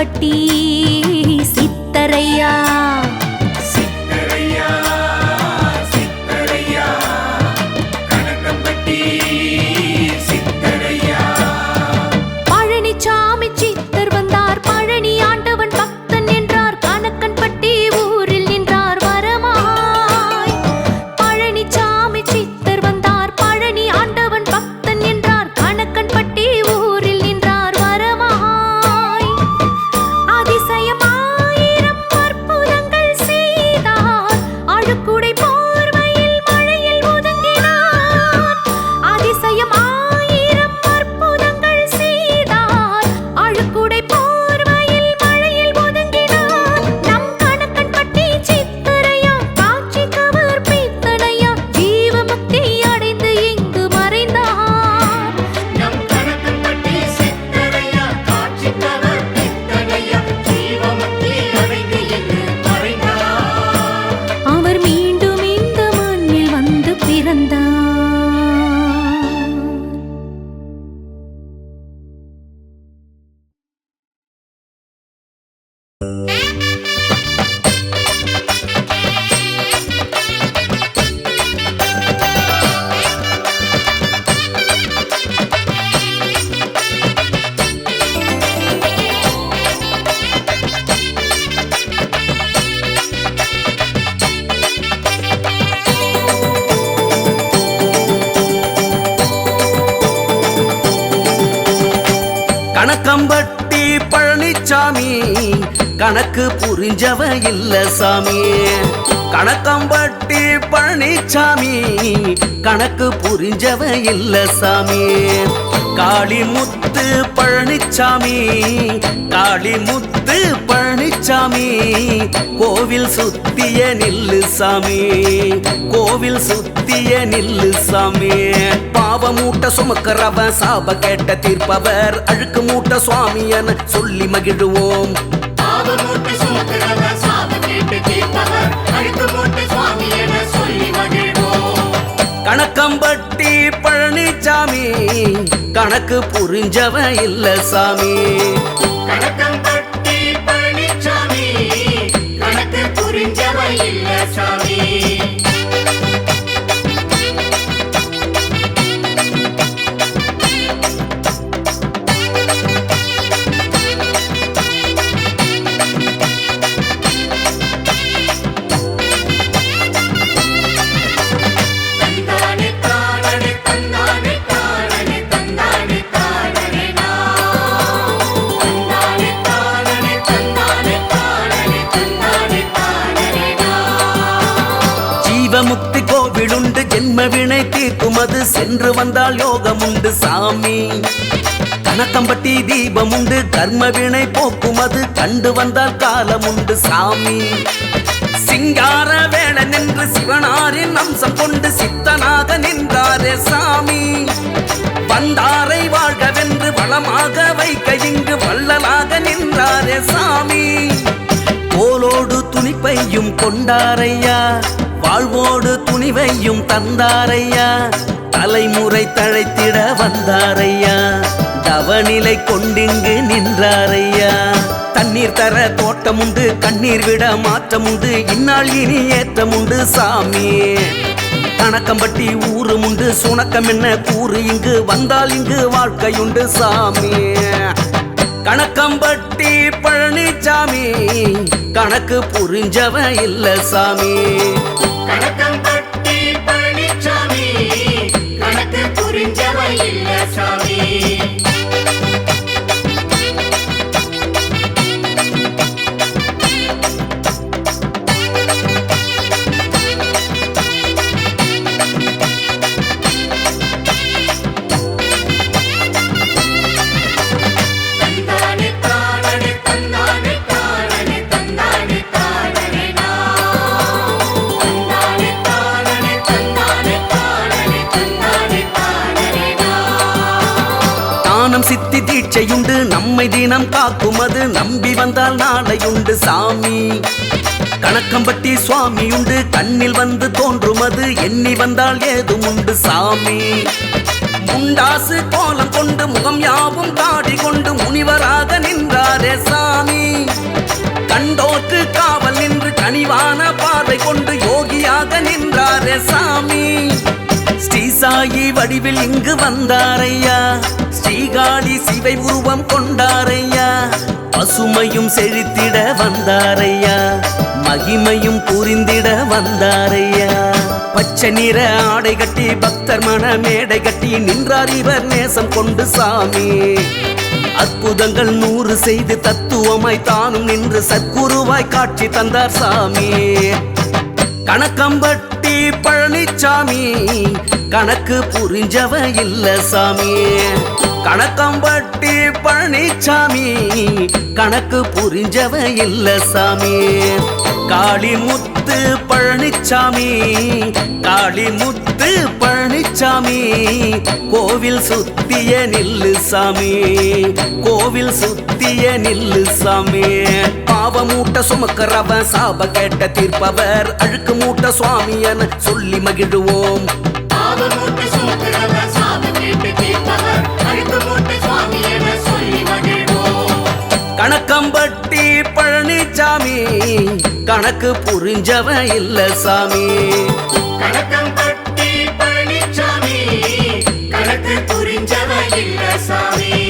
பட்டி சித்தரையா? கம்பட்டி பழனிசாமி கணக்கு புரிஞ்சவ இல்ல சாமி. கணக்கம்பட்டி பழனிசாமி கணக்கு புரிஞ்சவ இல்ல சாமி. காளிமுத்து பழனிசாமி காளிமுத்து பழனிசாமி கோவில் சுத்திய நில்லு சாமி. கோவில் சுத்திய நில்லு சாமி. பாவ மூட்ட சுமக்கிறவன் சாப கேட்ட தீர்ப்பவர். அழுக்கு மூட்ட சுவாமியன சொல்லி மகிழுவோம். கணக்கம்பட்டி பழனிசாமி கணக்கு புரிஞ்சவ இல்ல சாமி. புரிஞ்சவன் இல்ல சாமி. தீர்க்கும் அது சென்று வந்தால் யோகம் உண்டு சாமி. கணக்கம்பட்டி தீபம் உண்டு கர்ம வினை போக்கும் அது கண்டு வந்தால் காலம் உண்டு சாமி. சிங்கார வேள நின்று சிவனாரின் அம்சம் கொண்டு சித்தனாக நின்றாரே சாமி. வந்தாரை வாழ்கவென்று வளமாக வைக்க இங்கு வள்ளலாக நின்றாரே சாமி. கோலோடு துணிப்பையும் கொண்டாரையா. வாழ்வோடு துணிவையும் தந்தாரையா? தலைமுறை தழைத்திட வந்தாரையா? தவநிலை கொண்டிங்கு நின்றாரையா? தண்ணீர் தர தோட்டம் உண்டு கண்ணீர் விட மாற்றம் உண்டு இந்நாள் இனி ஏற்றம் உண்டு சாமி. கணக்கம்பட்டி ஊரும் உண்டு சுணக்கம் என்ன கூறு இங்கு வந்தால் இங்கு வாழ்க்கையுண்டு சாமி. கணக்கம்பட்டி பழனிசாமி கணக்கு புரிஞ்சவன் இல்ல சாமி. கணக்கம்பட்டி பழனிசாமி கணக்கு புரிஞ்சவன் இல்ல சாமி. சித்தி நம்மை தினம் காக்கும் அது நம்பி வந்தால் நாளையுண்டு சாமி. கணக்கம்பட்டி சுவாமி உண்டு கண்ணில் வந்து தோன்றும் அது எண்ணி வந்தால் ஏதும் உண்டு சாமி. முண்டாசு கோலம் கொண்டு முகம் யாவும் தாடி கொண்டு முனிவராக நின்றாரே சாமி. கண்டோக்கு காவல் நின்று கனிவான பார்வை கொண்டு யோகியாக நின்றாரே சாமி. ஸ்ரீசாயி வடிவில் இங்கு வந்தாரையா ஸ்ரீகாளி சிவை உருவம் கொண்டாரையா. பசுமையும் செழித்திட வந்தாரையா. மகிமையும் புரிந்திட வந்தாரையா. பச்சை நிற ஆடை கட்டி பக்தர் மன மேடை கட்டி நின்றார் இவர் நேசம் கொண்டு சாமி. அற்புதங்கள் நூறு செய்து தத்துவமாய் தானும் நின்று சத்குருவாய் காட்சி தந்தார் சாமி. கணக்கம்பட்டி பழனிசாமி கணக்கு புரிஞ்சவ இல்ல சாமி. கணக்கம்பட்டி பழனிசாமி கணக்கு புரிஞ்சவ இல்ல சாமி. காளிமுத்து பழனிசாமி காளிமுத்து பழனிசாமி கோவில் சுத்திய நில்லு சாமி. கோவில் சுத்திய நில்லு சாமி. பாவ மூட்ட சுமக்கிறவ சாப கேட்ட தீர்ப்பவர் அழுக்கு மூட்ட சுவாமி சொல்லி மகிழ்வோம். கணக்கம்பட்டி பழனிசாமி கணக்கு புரிஞ்சவ இல்ல சாமி. கணக்கம்பட்டி பழனிசாமி கணக்கு புரிஞ்சவ இல்ல சாமி.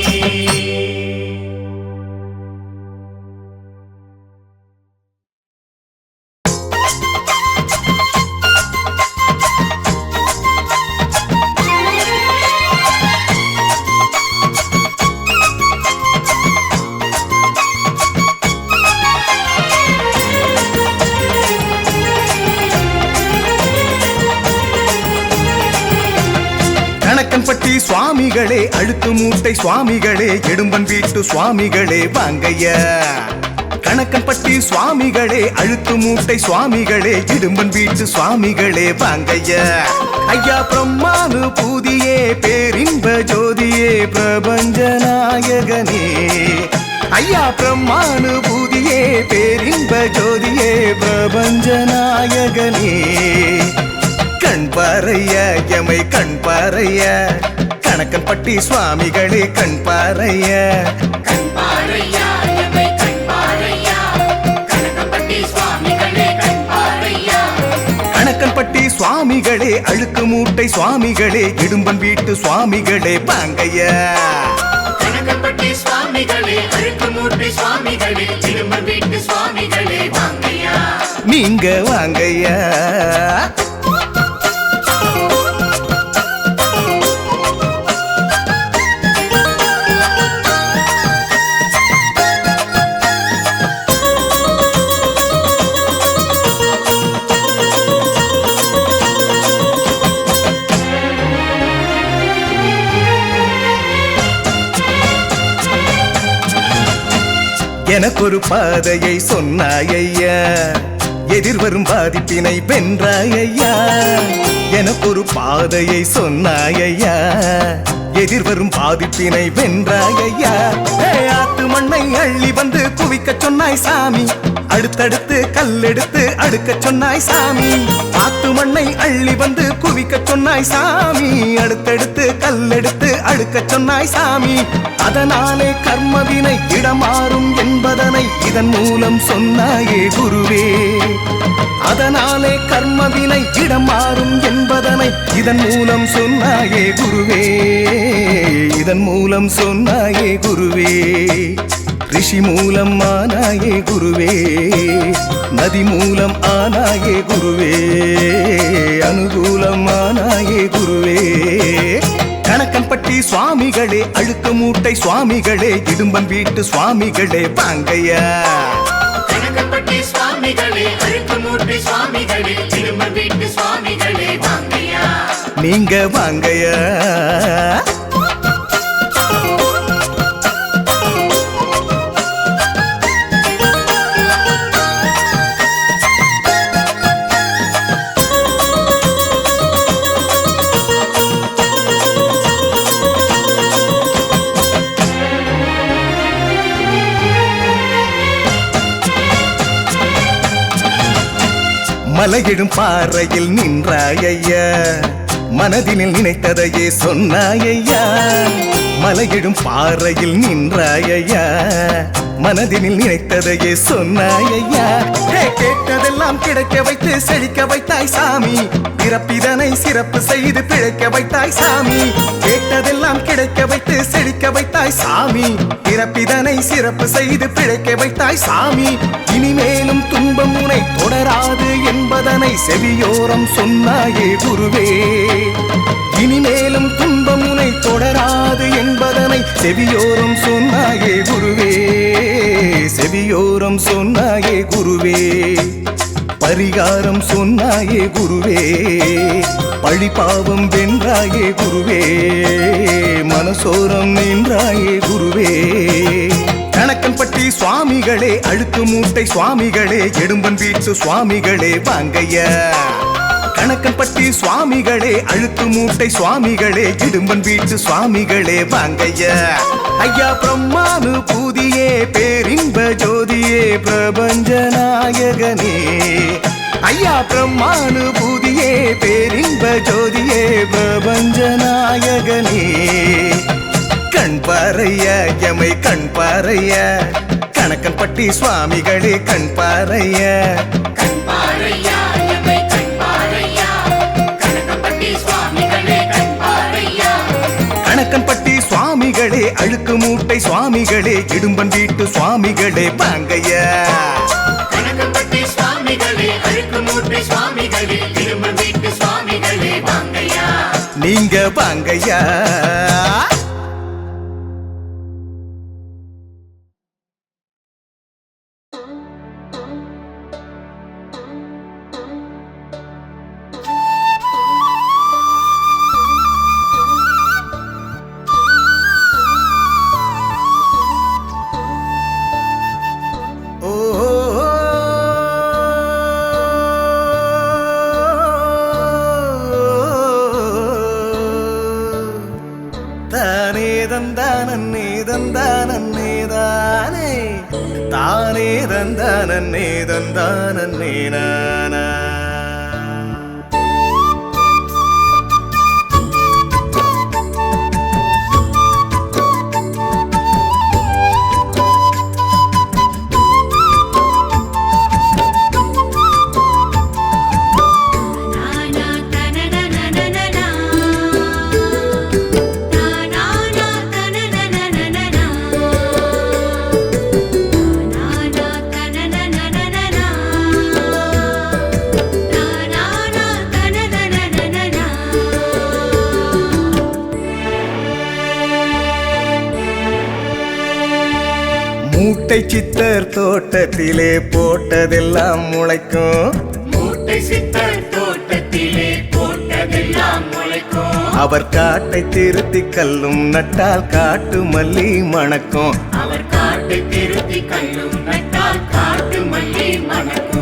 சுவாமிகளே அழுத்து மூட்டை சுவாமிகளே எடும்பன் வீட்டு சுவாமிகளே வாங்கையா கணக்கன்பட்டி சுவாமிகளே அழுத்து மூட்டை சுவாமிகளே இடும்பன் வீட்டு சுவாமிகளே வாங்கைய ஐயா பிரம்மானு பூதியே பேரின்ப ஜோதியே பிரபஞ்ச நாயகனே ஐயா பிரம்மானு பூதியே பேரின்ப ஜோதியே பிரபஞ்ச நாயகனே கண்ட பாறையா எமை கண் பாறையா கணக்கன் பட்டி சுவாமிகளே கண் பாறைய? சுவாமிகளே பட்டி சுவாமிகளே அழுக்கு மூட்டை சுவாமிகளே இடும்பன் வீட்டு சுவாமிகளே பாங்கையா? நீங்க சுவாமிகளே எனக்கு ஒரு பாதையை சொன்னாயையா எதிர்வரும் பாதிப்பினை வென்றாயையா ஒரு பாதையை சொன்னாயையா எதிர்வரும் பாதிப்பினை வென்றாயையா ஏ, ஆத்து மண்ணை அள்ளி வந்து குவிக்க சொன்னாய் சாமி. அடுத்தடுத்து கல்லெடுத்து அடுக்க சொன்னாய் சாமி. ஆத்து மண்ணை அள்ளி வந்து குவிக்க சொன்னாய் சாமி. அடுத்தடுத்து கல்லெடுத்து அடுக்க சொன்னாய் சாமி. அதனாலே கர்மவினை இடமாறும் என்பதனை இதன் மூலம் சொன்னாயே குருவே. அதனாலே கர்மவினை இடமாறும் என்பதனை இதன் மூலம் சொன்னாயே குருவே. இதன் மூலம் சொன்னாயே குருவே. ரிஷி மூலம் ஆனாயே குருவே. நதி மூலம் ஆனாயே குருவே. அனுகூலம் ஆனாயே குருவே. கணக்கன்பட்டி சுவாமிகளே அழுக்கு மூட்டை சுவாமிகளே இடும்பன் வீட்டு சுவாமிகளே வாங்கையா சுவாமிகளே அழுக்கு மூட்டை சுவாமிகளே இடும்பன் வீட்டு சுவாமிகளே. நீங்க வாங்கையா மலையிடும் பாறையில் நின்றாயையா மனதினில் நினைத்ததையே சொன்னாயையா? மலையிடும் பாறையில் நின்றாயையா? மனதினில் நினைத்ததையே சொன்னாயையா? கேட்டதெல்லாம் கிடைக்க வைத்து செழிக்க வைத்தாய் சாமி. பிறப்பிதனை சிறப்பு செய்து பிழைக்க வைத்தாய் சாமி. கேட்டதெல்லாம் கிடைக்க வைத்து பிழைக்க வைத்தாய் சாமி. பிறப்பிதனை சிறப்பு செய்து பிழைக்க வைத்தாய் சாமி. இனிமேலும் துன்பம் உனை தொடராது என்பதனை செவியோரம் சொன்னாயே குருவே. இனிமேலும் துன்பம் உனை தொடராது என்பதனை செவியோரம் சொன்னாயே குருவே. செவியோரம் சொன்னாயே குருவே. பரிகாரம் சொன்னாயே குருவே பழிபாவம் வென்றாயே குருவே மனசோரம் நின்றாயே குருவே. கணக்கன்பட்டி சுவாமிகளே அழுக்கு மூட்டை சுவாமிகளே எடும்பன் வீட்டு சுவாமிகளே வாங்கையா கணக்கன்பட்டி சுவாமிகளே அழுத்து மூட்டை சுவாமிகளே இடும்பன் வீட்டு சுவாமிகளே வாங்கையா ஐயா பிரம்மானு பூதியே பேரின்ப ஜோதியே பிரபஞ்ச நாயகனே. ஐயா பிரம்மானு பூதியே பேரின்ப ஜோதியே பிரபஞ்ச நாயகனே கண் பாறைய எமை கண் பாறைய கணக்கன்பட்டி சுவாமிகளே கண் பாறைய. கண் கணக்கன்பட்டி சுவாமிகளே அழுக்கு மூட்டை சுவாமிகளே இடும்பன் வீட்டு சுவாமிகளே பாங்கையா. இங்க பாங்கையா மூட்டை சித்தர் தோட்டத்திலே போட்டதெல்லாம் முளைக்கும். மூட்டை சித்தர் தோட்டத்திலே போட்டதெல்லாம் முளைக்கும். அவர் காட்டை திருத்தி கல்லும் நட்டால் காட்டு மல்லி மணக்கும். அவர் காட்டு திருத்தி கல்லும் நட்டால் காட்டு மல்லி மணக்கும்.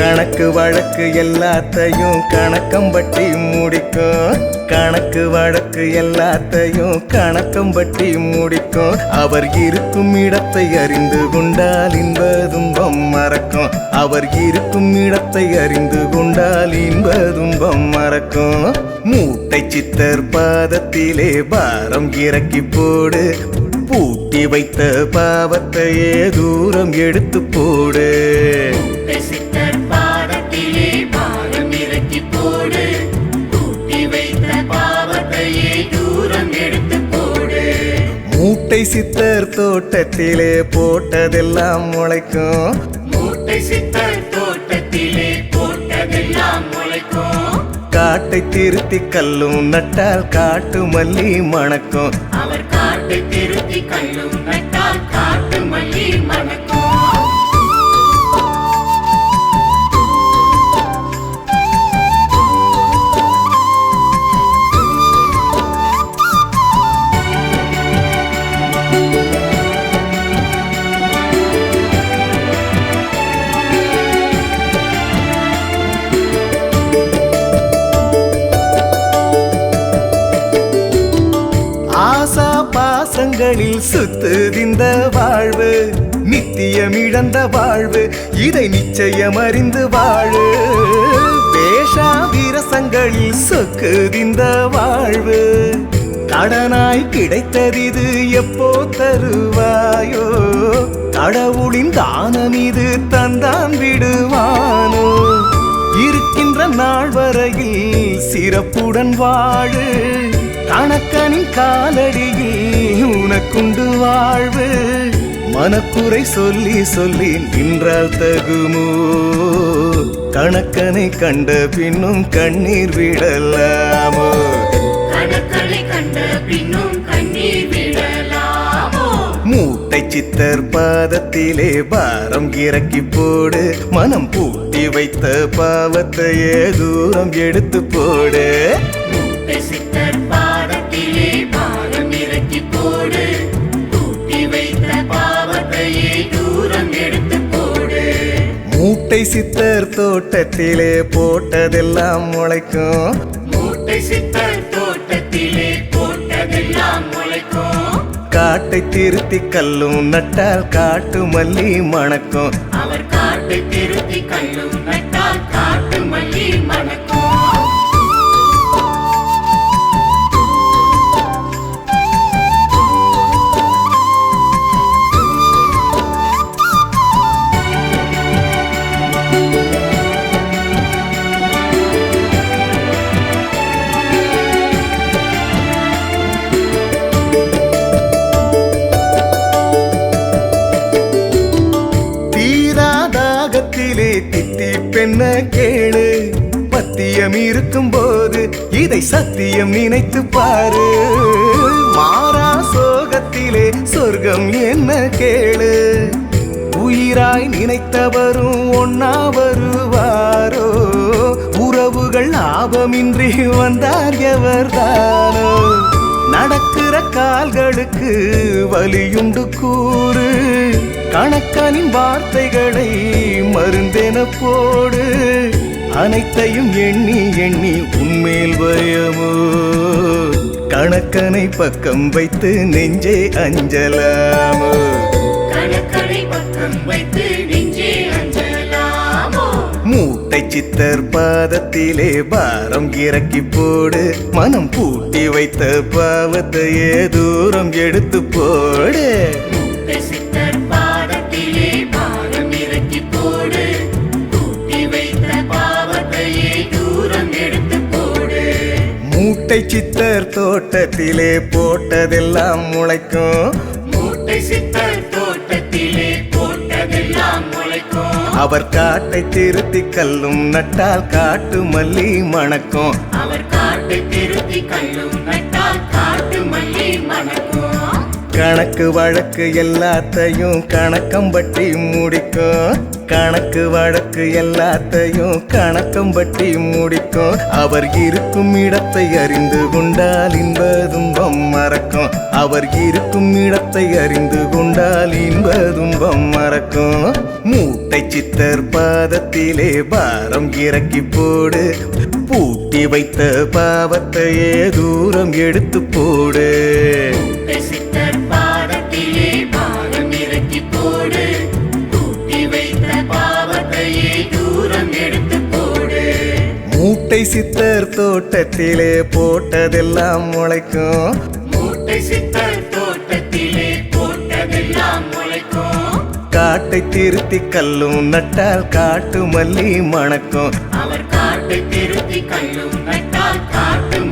கணக்கு வழக்கு எல்லாத்தையும் கணக்கம்பட்டி முடிக்கும். கணக்கு வழக்கு எல்லாத்தையும் கணக்கம்பட்டி முடிக்கும். அவர் இருக்கும் இடத்தை அறிந்து கொண்டால் இன்ப துன்பம் மறக்கும். அவர் இருக்கும் இடத்தை அறிந்து கொண்டால் இன்ப துன்பம் மறக்கும். மூட்டை சித்தர் பாதத்திலே பாரம் இறக்கி போடு. பூட்டி வைத்த பாவத்தையே தூரம் எடுத்து போடு. சித்தர் பாவத்தையே தூரம் எடுத்து போடு. மூட்டை சித்தர் தோட்டத்திலே போட்டதெல்லாம் முளைக்கும். மூட்டை சித்தர் தோட்டத்திலே போட்டதெல்லாம் முளைக்கும். காட்டை திருத்தி கல்லும் நட்டால் காட்டு மல்லி மணக்கும். அவர் காட்டு திருத்தி கல்லும் நட்டால் காட்டு மல்லி மணக்கும். பாசங்களில் சுத்துதிந்த வாழ்வு நித்தியம் இழந்த வாழ்வு இதை நிச்சயம் அறிந்து வாழு. வேஷா விரசங்களில் சொக்குதிந்த வாழ்வு கடனாய் கிடைத்ததிது எப்போ தருவாயோ? கடவுளின் தானம் இது தந்தான் விடுவானோ? இருக்கின்ற நாள் வரையில் சிறப்புடன் வாழு. கணக்கனின் காலடியில் உனக்குண்டு வாழ்வு. மனக்குறை சொல்லி சொல்லி நின்றால் தகுமோ? கணக்கனை கண்ட பின்னும் கண்ணீர் விடலாமோ? மூட்டை சித்தர் பாதத்திலே பாரம் இறக்கி போடு. மனம் பூட்டி வைத்த பாவத்தையே தூரம் எடுத்து போடு. சித்தர் மூட்டை சித்தர் தோட்டத்திலே போட்டதெல்லாம் முளைக்கும். மூட்டை சித்தர் தோட்டத்திலே போட்டதெல்லாம் முளைக்கும். காட்டை திருத்தி கல்லும் நட்டால் காட்டு மல்லி மணக்கும். அவர் காட்டு திருத்தி கல்லும் லாபமின்றி வந்தார் எவர்தானோ நடக்கிற கால்களுக்கு வலியுண்டு கூறு. கணக்கனின் வார்த்தைகளை மருந்தென போடு. அனைத்தையும் எண்ணி எண்ணி உண்மையில் பயமோ கணக்கனை பக்கம் வைத்து நெஞ்சே அஞ்சலாமோ? கணக்கனை பக்கம் வைத்து மூட்டை சித்தர் பாதத்திலே பாரம் இறக்கி போடு. மனம் பூட்டி வைத்த பாவத்தையே தூரம் எடுத்து போடு. மூட்டை சித்தர் பாதத்திலே பாரம் இறக்கி அவர் காட்டை திருத்தி கல்லும் நட்டால் காட்டு மல்லி மணக்கும். அவர் காட்டை திருத்தி கல்லும் கணக்கு வழக்கு எல்லாத்தையும் கணக்கம்பட்டி முடிக்கும். கணக்கு வழக்கு எல்லாத்தையும் கணக்கம்பட்டி முடிக்கும். அவர் இருக்கும் இடத்தை அறிந்து கொண்டால் இன்ப துன்பம் மறக்கும். அவர் இருக்கும் இடத்தை அறிந்து கொண்டால் இன்ப துன்பம் மறக்கும். மூட்டை சித்தர் பாதத்திலே பாரம் இறக்கி போடு. பூ வைத்த பாவத்தையே தூரம் எடுத்து போடு. சித்தர் பாதத்திலே பாரம் இறக்கி போடு. தூக்கி வைத்த பாவத்தையே தூரம் எடுத்து போடு. மூட்டை சித்தர் தோட்டத்திலே போட்டதெல்லாம் முளைக்கும். மூட்டை சித்தர் தோட்டத்திலே போட்டதெல்லாம் முளைக்கும். காட்டை திருத்தி கல்லும் நட்டால் காட்டு மல்லி மணக்கும். அவர் காட்டை திருத்தி கண்ணும் நட்டால் காட்டும்.